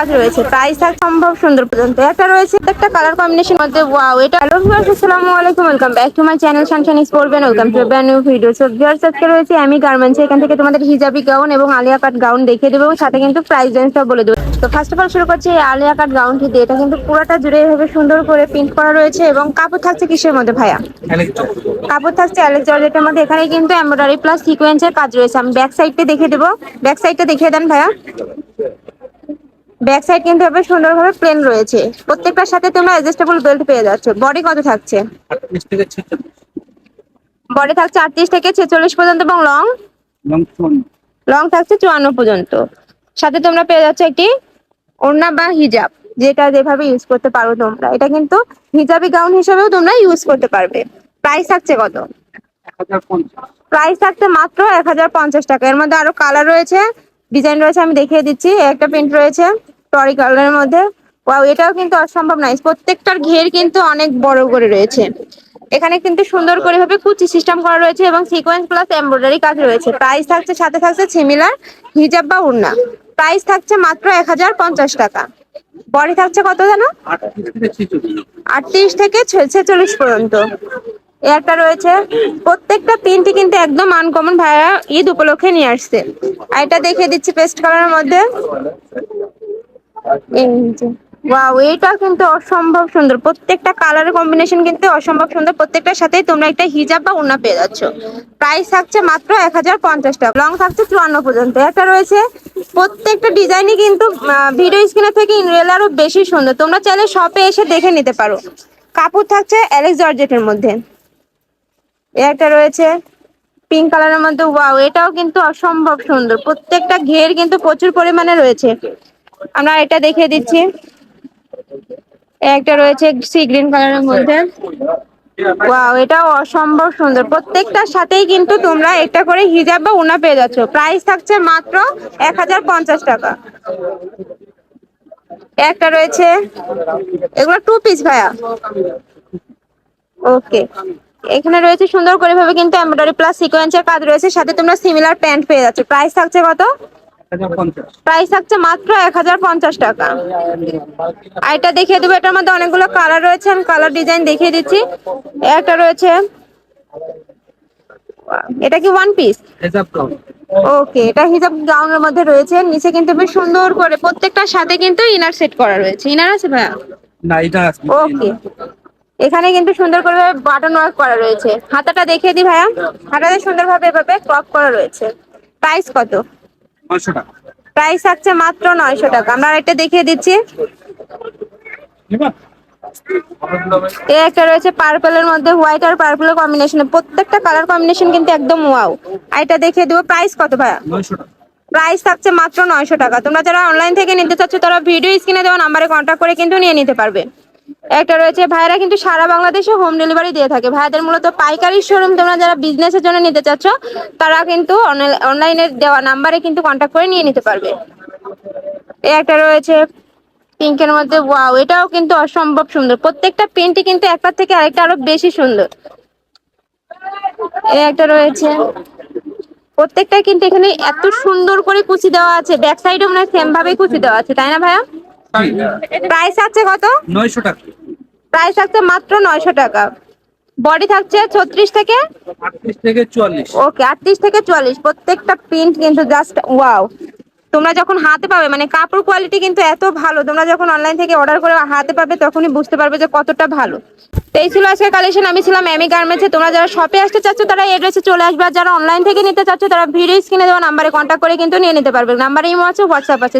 কাজ রয়েছে। প্রাইস সম্ভব সুন্দর পর্যন্ত। একটা রয়েছে একটা কালার কম্বিনেশন ওয়াও এটা channel brand new video so রয়েছে আমি গার্মেন্টস এখান থেকে তোমাদের হিজাবি গাউন এবং আলিয়া কাট গাউন দেখিয়ে দেবো সাথে কিন্তু প্রাইস রেঞ্জটা বলে দেবো। তো ফার্স্ট অফ অল শুরু করছি এই আলিয়া কাট গাউনটি দিয়ে। এটা কিন্তু পুরোটা জুড়ে এভাবে সুন্দর করে প্রিন্ট করা রয়েছে এবং কাপড় থাকছে কিসের মধ্যে, ভাইয়া? কাপড় থাকছে মধ্যে। কিন্তু প্লাস কাজ রয়েছে। আমি ব্যাক সাইডটা দেখিয়ে দেবো। ব্যাক সাইডটা দেখিয়ে দেন, ভাইয়া। ব্যাক সাইড কিন্তু এভাবে সুন্দরভাবে প্লেন রয়েছে। প্রত্যেকটার সাথে তোমরা অ্যাডজাস্টেবল বেল্ট পেয়ে যাচ্ছ। বডি কত থাকছে? বডি থাকছে আটত্রিশ থেকে ছেচল্লিশ পর্যন্ত এবং লং লং থাকছে চুয়ান্ন পর্যন্ত। সাথে তোমরা পেয়ে যাচ্ছ একটি ওড়না বা হিজাব যেটা যেভাবে ইউজ করতে পারো তোমরা। এটা কিন্তু হিজাবি গাউন হিসেবেও তোমরা ইউজ করতে পারবে। প্রাইস থাকছে কত? প্রাইস থাকছে মাত্র এক হাজার পঞ্চাশ টাকা। এর মধ্যে আরও কালার রয়েছে। ডিজাইন রয়েছে আমি দেখিয়ে দিচ্ছি। একটা প্রিন্ট রয়েছে। টরি কালারের মধ্যে। ওয়াও এটাও কিন্তু অসম্ভব নাইস প্রত্যেকটার ঘের কিন্তু অনেক বড় করে রয়েছে। এখানে কিন্তু সুন্দর করে ভাবে কুচি সিস্টেম করা রয়েছে এবং সিকোয়েন্স প্লাস এমব্রয়ডারি কাজ রয়েছে। প্রাইস থাকছে, সাথে থাকছে সিমিলার হিজাব বা উড়না। প্রাইস থাকছে মাত্র এক হাজার পঞ্চাশ টাকা। বডি থাকছে কত যেন আটত্রিশ থেকে ছেচল্লিশ পর্যন্ত। এ একটা রয়েছে। প্রত্যেকটা প্রিন্টই কিন্তু একদম আনকমন ভাইয়া ঈদ উপলক্ষে নিয়ে আসছে। আর এটা দেখিয়ে দিচ্ছি পেস্ট কালারের মধ্যে। ওয়াও এটা কিন্তু অসম্ভব সুন্দর। প্রত্যেকটা কালারের কম্বিনেশন কিন্তু অসম্ভব সুন্দর। প্রত্যেকটার সাথেই তোমরা একটা হিজাব বা ওড়না পেয়ে যাচ্ছ। প্রাইস থাকছে মাত্র এক হাজার পঞ্চাশ টাকা। লং থাকছে চুয়ান্ন পর্যন্ত। একটা রয়েছে, প্রত্যেকটা ডিজাইনই কিন্তু ভিডিও স্ক্রিনে থেকে ইনরিয়েল আরও বেশি সুন্দর। তোমরা চাইলে শপে এসে দেখে নিতে পারো। কাপড় থাকছে অ্যালেক্স জর্জেটের মধ্যে। একটা রয়েছে পিঙ্ক কালারের মধ্যে। ওয়াও এটাও কিন্তু অসম্ভব সুন্দর। প্রত্যেকটা ঘের কিন্তু প্রচুর পরিমাণে রয়েছে। আমরা এটা দেখিয়ে দিচ্ছি। একটা রয়েছে সি গ্রিন কালারের মধ্যে। ওয়াও এটাও অসম্ভব সুন্দর। প্রত্যেকটার সাথেই কিন্তু তোমরা একটা করে হিজাব বা উনা পেয়ে যাচ্ছ। প্রাইস থাকছে মাত্র এক হাজার পঞ্চাশ টাকা। একটা রয়েছে, এগুলো টু পিস ভাইয়া। ওকে এখানে রয়েছে সুন্দর করে ভাবে কিন্তু এমব্রয়ডারি প্লাস সিকোয়েন্সের কাজ রয়েছে। সাথে তোমরা সিমিলার প্যান্ট পেয়ে যাচ্ছ। প্রাইস থাকছে কত? প্রাইস থাকছে মাত্র এক হাজার পঞ্চাশ টাকা। আর এটা দেখিয়ে দেবো এটার মধ্যে অনেকগুলো কালার রয়েছে আমি কালার ডিজাইন দেখিয়ে দিচ্ছি। একটা রয়েছে এটা কি ওয়ান পিস ওকে এটা হিজাব গাউনের মধ্যে রয়েছে নিচে কিন্তু বেশ সুন্দর করে প্রত্যেকটার সাথে কিন্তু ইনার সেট করা রয়েছে। ইনার আছে ভাইয়া? না এটা আছে। ওকে এখানে কিন্তু সুন্দর করে বাটন ওয়ার্ক করা রয়েছে। হাতাটা দেখিয়ে দি ভাইয়া। হাতাতে সুন্দরভাবে এভাবে ক্রপ করা রয়েছে। প্রাইস কত? নয়শো টাকা। প্রাইস থাকছে মাত্র নয়শো টাকা। আমরা এটা দেখিয়ে দিচ্ছি। নিবা? এ একটা রয়েছে পার্পলের মধ্যে হোয়াইট আর পার্পলের কম্বিনেশন প্রত্যেকটা কালার কম্বিনেশন কিন্তু একদম ওয়াও আর এটা দেখিয়ে দেবো। প্রাইস কত ভাইয়া? নয়শো টাকা। প্রাইস থাকছে মাত্র নয়শো টাকা। তোমরা যারা অনলাইন থেকে নিতে চাচ্ছ তারা ভিডিও স্ক্রিনে দেওয়া নাম্বারে কন্ট্যাক্ট করে কিন্তু নিয়ে নিতে পারবে। একটা রয়েছে, ভাইরা কিন্তু সারা বাংলাদেশে হোম ডেলিভারি দিয়ে থাকে। ভাইদের মূলত পাইকারি শোরুম তোমরা যারা বিজনেসের জন্য নিতে চাচ্ছ, তারা কিন্তু অনলাইনে দেওয়া নাম্বারে কিন্তু কন্ট্যাক্ট করে নিয়ে নিতে পারবে। একটা রয়েছে পিঙ্কের মধ্যে ওয়াও এটাও কিন্তু অসম্ভব সুন্দর। প্রত্যেকটা প্রিন্টই কিন্তু একটার থেকে আরেকটা আরও বেশি সুন্দর। এই একটা রয়েছে, প্রত্যেকটা কিন্তু এখানে এত সুন্দর করে কুচি দেওয়া আছে। ব্যাক সাইডে মনে সেম ভাবে কুচি দেওয়া আছে, তাই না ভাইয়া? প্রাইস আছে কত? নয়শো টাকা। প্রাইস থাকছে মাত্র নয়শো টাকা। বডি থাকছে ছত্রিশ থেকে? থেকে চুয়াল্লিশ। ওকে আটত্রিশ থেকে চুয়াল্লিশ। প্রত্যেকটা প্রিন্ট কিন্তু জাস্ট ওয়াও তোমরা যখন হাতে পাবে মানে কাপড় কোয়ালিটি কিন্তু এত ভালো তোমরা যখন অনলাইন থেকে অর্ডার করে হাতে পাবে তখনই বুঝতে পারবে যে কতটা ভালো। তো এই ছিল আজকের কালেকশন আমি ছিলাম এমি গার্মেন্টসে তোমরা যারা শপে আসতে চাচ্ছ তারা এড্রেসে চলে আসবে। আর যারা অনলাইন থেকে নিতে চাচ্ছ তারা ভিডিও স্ক্রিনে দেওয়া নাম্বারে কন্ট্যাক্ট করে কিন্তু নিয়ে নিতে পারবে। নাম্বার ইমো আছে হোয়াটসঅ্যাপ আছে।